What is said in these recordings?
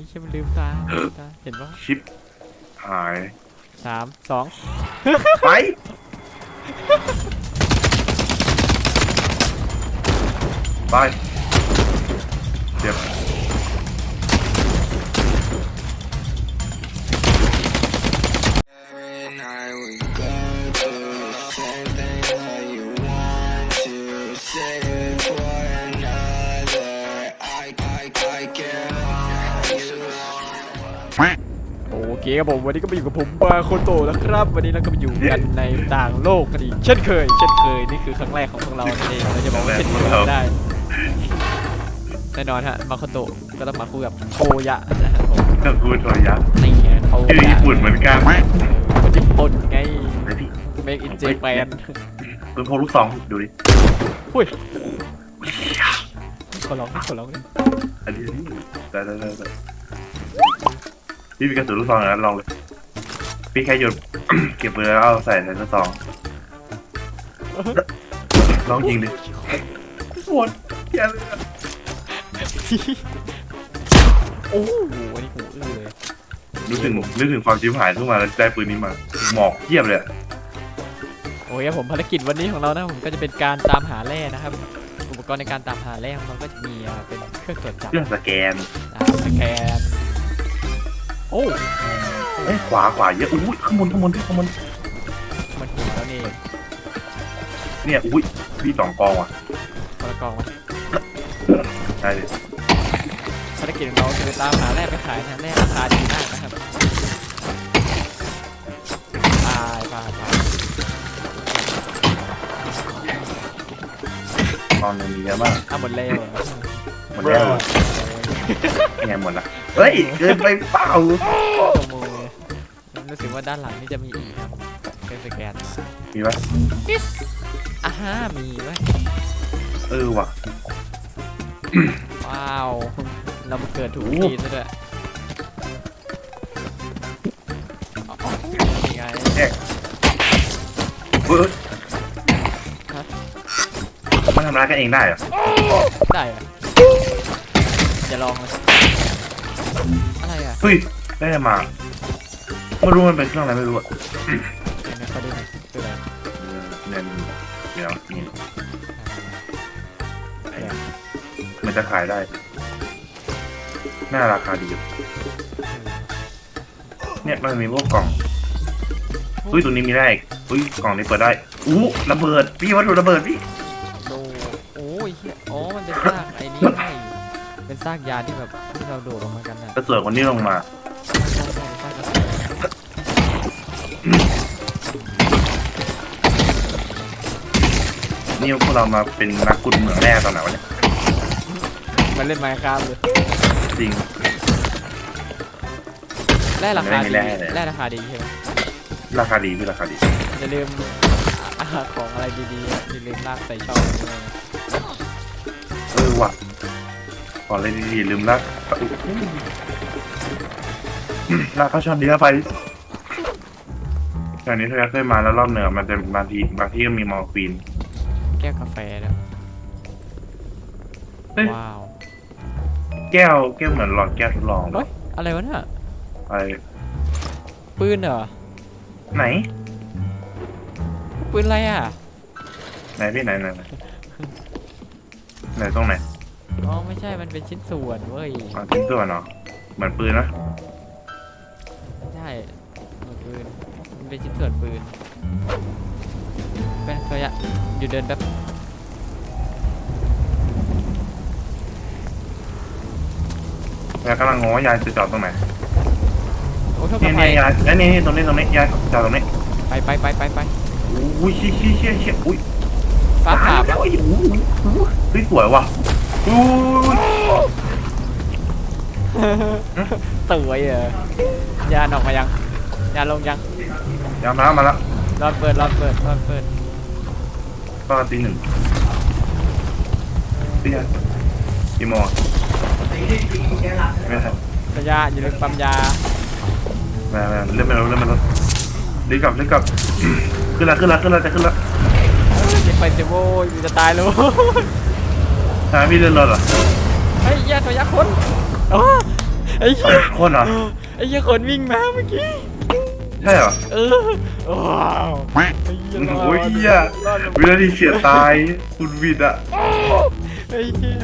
ไม่ใช่มันลืมตาลืมตา เห็นปะชิปหายสามสองไปไปเจ็บ Every เคครับผมวันนี้ก็มาอยู่กับผมบาโคโตแล้วครับ วันนี้เราก็มาอยู่กันในต่างโลกกันอีกเช่นเคย เช่นเคยนี่คือครั้งแรกของพวกเรานั่นเองเราจะบอกว่าเช่นเคยไม่ได้แน่นอนฮะมาโคโตะก็ต้องมาคู่กับโทยะนะครับผมก็กูตัวยักษ์นี่ไงโทชื่อยะญี่ปุ่นเหมือนกันคนญี่ปุ่นไงไอพี่ Make in Japan ปืนพกลูกซองดูดิหุ้ยขอร้องขอร้องเลยอันนี้อันนี้ได้ได้ได้ได้ พี่มีกระสุนลูกซองอย่างนั้นลองเลยพี่แค่หยุด เก็บปืนแล้วเอาใส่ในลูกซองลองยิงดิปวดเหี้ยเลยอะโอ้โหอันนี้หูอื้อเลยนึกถึงนึกถึงความชิบหายขึ้นมาแล้วได้ปืนนี้มาหมอกเทียบเลยอะโอเคครับผมภารกิจวันนี้ของเรานะผมก็จะเป็นการตามหาแร่นะครับ อุปกรณ์ในการตามหาแร่ของเราก็จะมีอ่าเป็นเครื่องตรวจจับเครื่องสแกน อ่าสแกน โอ้เอ้ยขวาขวาเยอะอุ้ยข้างบนข้างบนพี่ข้างบนมันหูแล้วนี่เนี่ยอุ้ยพี่สองกองว่ะคนละกองวะได้เลยภารกิจของเราจะไปตามหาแร่ไปขายนะแร่ราคาดีมากนะครับตายตายตายตอนนึงมีเยอะมากเอาหมดเลยเหรอหมดแล้วไงหมดละ เฮ้ยเกินไปเปล่าขโมยรู้สึกว่าด้านหลังนี่จะมีอีกครับเป็นสแกนมามีปะอ่าฮะมีไว้ยเออว่ะ ว้าว เรามาเกิดถูกโอ้ที่ซะด้วยอ๋อนี่ไงเฮ้ยฮะมันทำร้ายกันเองได้เหรอได้อะอย่าลองเลย อะไรอะเฮ้ยได้มาไม่รู้มันเป็นเครื่องอะไรไม่รู้อะเดี๋ยวนะขอดูหน่อยคืออะไรเงินเดี๋ยวนี่มันจะขายได้น่าราคาดีอยู่เนี่ยมันมีพวกกล่องอุ้ยตัวนี้มีได้อีกอุ้ยกล่องนี้เปิดได้อู้ระเบิดพี่วัตถุระเบิดพี่โดโอ้ยเหี้ยอ๋อมันเป็นซากไอ้นี่ไงเป็นซากยาที่แบบที่ เราโดดลงมากันน่ะกระสวยคนนี้ลงมาใช่ใช่ซากกระสุนนี่พวกเรามาเป็นนักขุดเหมืองแร่ตอนไหนวะเนี่ย มันเล่นไมค์ครับเลยจริง แร่ราคาดีไม่ได้ไม่ได้แร่ราคาดีใช่ไหมราคาดีพี่ราคาดี อย่าลืมอ่าของอะไรดีๆอะอย่าลืมลากใส่ช่องด้วยนะเออว่ะ ก่อนเลยดีๆลืมลากลากเข้าช่องดีแล้วไปอย่างนี้ถ้าเคยมาแล้วรอบเหนือมันจะบางทีบางที่ก็มีมอร์ฟีนแก้วกาแฟแล้วเฮ้ยว้าวแก้วแก้วเหมือนหลอดแก้วทดลองเฮ้ยอะไรวะเนี่ยไปปืนเหรอไหน ปืนอะไรอะไหนพี่ไหนไหนไหนไหนตรงไหน อ๋อไม่ใช่มันเป็นชิ้นส่วนเว้ยอ๋อทิ้งตัวเนาะเหมือนปืนนะไม่ใช่มันปืนมันเป็นชิ้นส่วนปืนเป็นระยะอยู่เดินแป๊บยายกำลังงอยายจะจอดตรงไหนโอ้โทษเนี่ยไปเนี่ยยายเอ้ยนี่นี่ตรงนี้ตรงนี้ยายจอดตรงนี้ไปไปไปไปไปอุ้ยเชี่ยเชี่ยเชี่ยเชี่ยอุ้ยฟ้าผ่าปะโอ้ยโอ้โหโอ้โหเฮ้ยสวยว่ะ อุ้ยตื่นเหรอยานออกมายังยานลงยังยามน้ำมาแล้วรอดเปิดรอดเปิดรอดเปิดตอนตีหนึ่งเตี้ยกี่โมงอะไม่ใช่ระยะอย่าลืมปั๊มยาไม่ไม่เล่นไม่รู้เล่นไม่รู้รีบกลับรีบกลับขึ้นละขึ้นละขึ้นละจะขึ้นละเอ้ยอย่าไปสิโว้ยมันจะตายแล้ว ทำไมพี่เดินรถเหรอเฮ้ยแย่ตัวยักษ์คนโอ้ไอ้เหี้ยคนเหรอไอ้เหี้ยคนวิ่งมาเมื่อกี้ ใช่เหรอเออว้าวไอ้เหี้ยรอดโอ้ยเหี้ยรอดวินาทีเฉียดตายคุณวิดอะไอ้เหี้ย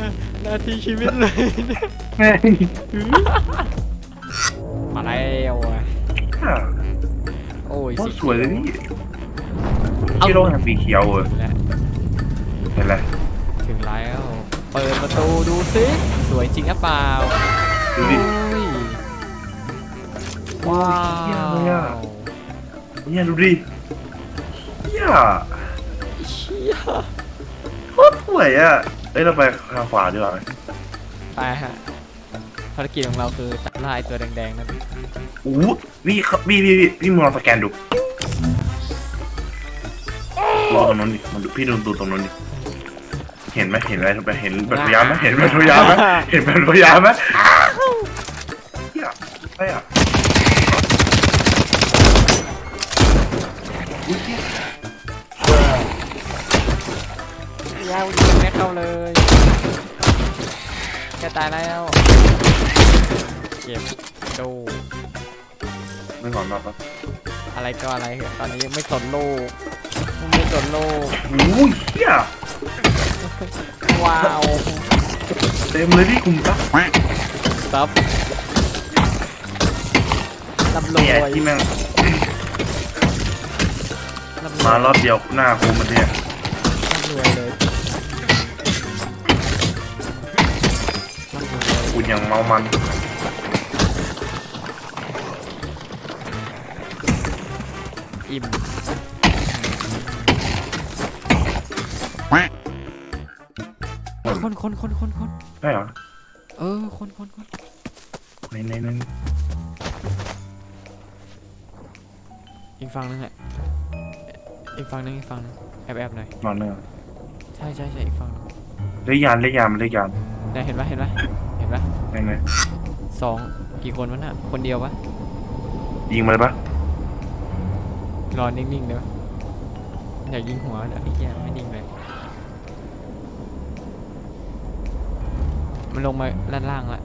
นาทีชีวิตเลยเนี่ยแม่งมาแล้วอะโอ้ยโคตสีรสวยเลยนี่เอาที่โลกแห่งสีเขียวเออและเห็นไรถึงแล้ว เปิดประตูดูสิสวยจริงหรือเปล่าดูดิโอ้ยว้าเหี้ยเลยอะ วเนี่ยดูดิเหี้ยเชี่ยโคตรสวยอะเอ้ยเราไปทางขวาดีกว่าไหมไปฮะภารกิจของเราคือตัดลายตัวแดงๆนั่นอู้พี่เขาพี่พี่พี่พี่มึงลองสแกนดูดูตรงนู้นดิมันดูพี่ดูดูตรงนู้นดิ เห็นไหมเห็นอะไรไปเห็นแบบพยายามไหมเห็นแบบพยายามไหมเห็นแบบพยายามไหมเหี้ยอะไรอะอุ๊ยเหี้ยยาวยิงไม่เข้าเลยแกตายแล้วเก็บดูไม่หอนมาปะอะไรก็อะไรเถอะตอนนี้ยังไม่สนโลกไม่สนโลกโอ้ยเฮีย ว้าวเต็มเลยพี่กลุ่มซับซับร่ำรวเนี่ยยที่แม่งร่ำรวยมารอบเดียวหน้าคุมมันเนี่ยร่ำรวยเลยร่ำรวยเลยคุณยังเมามันอิ่ม คนคนคนคนคนใช่เหรอเออ คนคนคนในในในอีกฝั่งนึงแหละอีกฝั่งนึงอีกฝั่งนึงแอบแอบหน่อยนอนเนื้อใช่ใช่ใช่อีกฝั่งนึงเลขยานเลขยานมันเลขยานได้เห็นปะเห็นปะเห็นปะในในสองกี่คนวะน่ะคนเดียวปะยิงมาเลยปะรอนิ่งๆเดี๋ยวอยากยิงหัวแต่ไอ้เหี้ยไม่นิ่งเลย มันลงมาด้านล่างละ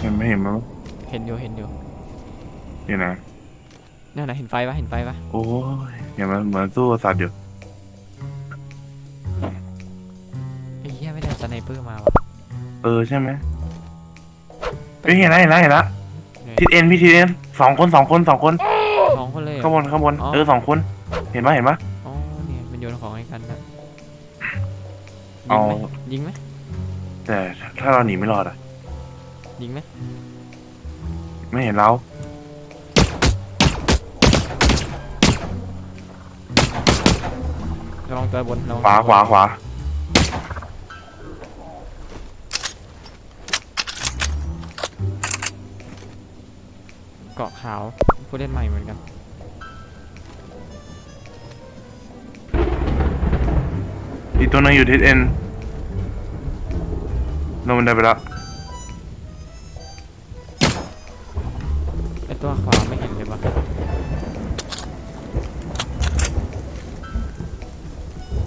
เห็นไม่เห็นมั้งเห็นอยู่เห็นอยู่เห็นนะนั่นน่ะเห็นไฟปะเห็นไฟปะโอ้ยเห็นมันเหมือนสู้สัตว์อยู่ไอ้เหี้ยไม่ได้สไนเปอร์มาวะเออใช่ไหมเฮ้ยเห็นแล้วเห็นแล้วเห็นแล้วทิศเอ็นพี่ทิศเอ็นสองคนสองคนสองคนสองคนเลยเหรข้างบอนข้างบนอ๋อ เออสองคน เห็นปะเห็นปะ อ๋อเนี่ยมันโยนของให้กันนะเอายิงไหม แต่ถ้าเราหนีไม่รอดอะ ยิงไหมไม่เห็นเราระวังตัวบนระวังขวาขวาขวาเกาะขาวผู้เล่นใหม่เหมือนกัน อีกตัวหนึงอยู่ทิศเอ็น ลงบันไดไปแล้วไอตัวขวาไม่เห็นเลยปะ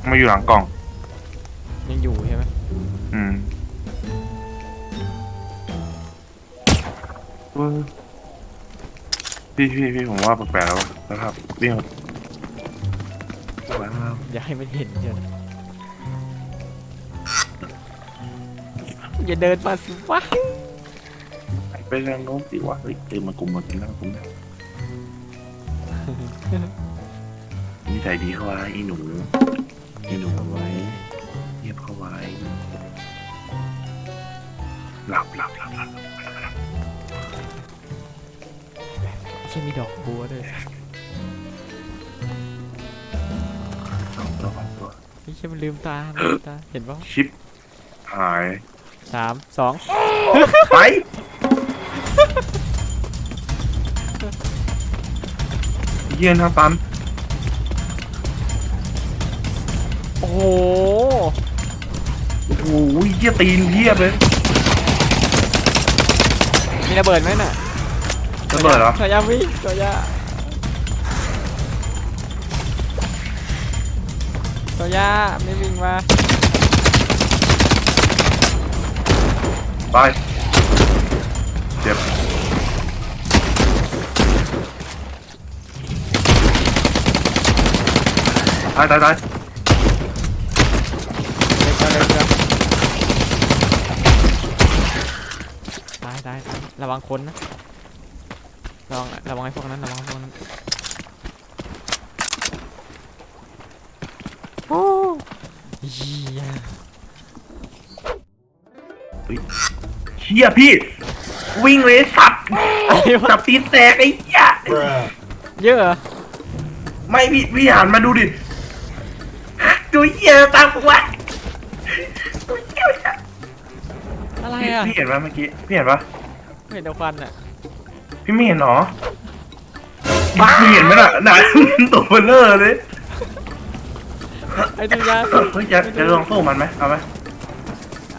มาอยู่หลังกล่อง ยังอยู่ใช่ไหมอืมเออพี่พี่พี่ผมว่าแปลกๆแล้วนะครับวิ่งว้าว อย่าให้มันเห็นเถอะ อย่าเดินมาสิวะไปทางโน้นสิวะเฮ้ยเจอมากลุ่มมากินแล้วกลุ่มนะนิสัยดีเข้าไว้อีหนูอีหนูเอาไว้เงียบเข้าไว้หลับหลับหลับหลับไม่ใช่มีดอกบัวด้วยสองตัวสองตัวไม่ใช่มันลืมตามันลืมตา เห็นปะ ชิปหาย สามสองไปเยี่ยนทางตันโอ้โหโอ้โหเยี่ยตีนเพียบเลยมีระเบิดไหมน่ะระเบิดเหรอชายาวิ่งชายาชายาไม่วิ่งมา ไายเจ็บตายตายตายเร็วเร็ตายตายตายระวังคนนะ ระวังระวังไอ้พวกนั้นระวังไอ้พวกนั้นโอ้ย เฮ้ย เฮียพี่ วิ่งเลยสัตว์อะไรวะจับตีนแตกไอ้เหี้ยเยอะเหรอไม่พี่พี่หันมาดูดิตัวเหี้ยตามกูวะตัวเหี้ยอะไรพี่อะพี่เห็นปะเมื่อกี้พี่เห็นปะไม่เห็นเดยวควันอะพี่ไม่เห็นหรอบ้าพี่เห็นไหมล่ะหนาตัวเบลเลอร์เลยไอ้ตุยาเฮ้ยจะจะลองสู้มันไหมเอาไหม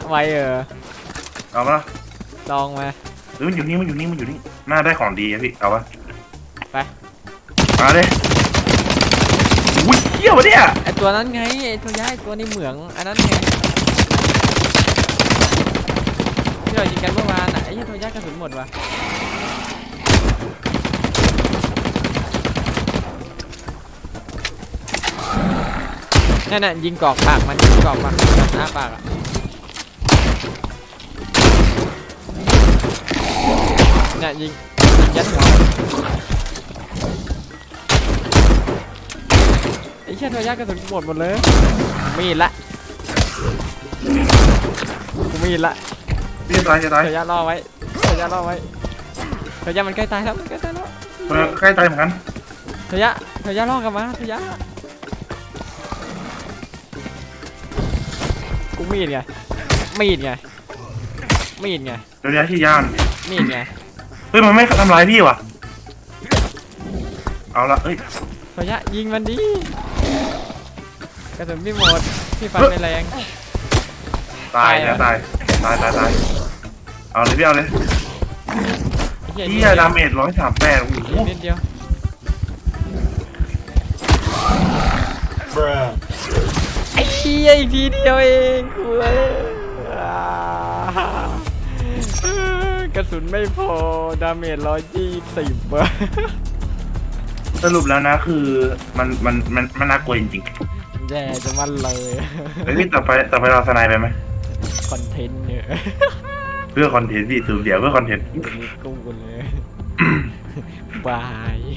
ไวเออ เอาปะล่ะลองมา หรือมันอยู่นี่มันอยู่นี่มันอยู่นี่น่าได้ของดีอะพี่เอาปะไป มาเลยอุ้ยเหี้ยวะเนี่ยไอตัวนั้นไงไอตัวยาไอตัวในเหมืองอันนั้นไงที่เรายิงกันเมื่อวานอะไอ้เหี้ยตัวยากระสุนหมดว่ะนั่นน่ะยิงกรอกปากมันยิงกรอกปากมันอ้าปากอะ น่ะยิงยิงยัดหัวไอ้เชี่ยตัวยากระสุนหมดหมดเลยมีดละกูมีดละพี่จะตายจะตายเธอย่าล่อไว้เธอย่าล่อไว้เธอย่ามันใกล้ตายแล้วมันใกล้ตายแล้วเออใกล้ตายเหมือนกันเธอย่าเธอย่าล่อกลับมาเธอย่ากูมีดไงมีดไงมีดไงเดี๋ยวนี้ที่ย่านมีดไง เฮ้ยมันไม่ทำร้ายพี่ว่ะ เอาละเอ้ยเธอย่ายิงมันดิกระสุนพี่หมดพี่ฟันไม่แรงตายตายเหรอแล้วตาย ตายตายตายเอาเลยพี่เอาเลยไอ้พี่เหี้ยดาเมจร้อยสามแปดโอ้โหนิดเดียว ไอ้เหี้ยอีกทีเดียวเองกูเลยอ่า กระสุนไม่พอ ดาเมจร้อยยี่สิบอะสรุปแล้วนะคือมันมันมันมันน่ากลัวจริงแย่จะมันเลย ๆเฮ้ยพี่ต่อไปต่อไปเราสไนไปไหมคอนเทนต์เนี่ยเพื่อคอนเทนต์พี่สูญเสียเพื่อคอนเทนต์ มีกุ้งกูเลย บาย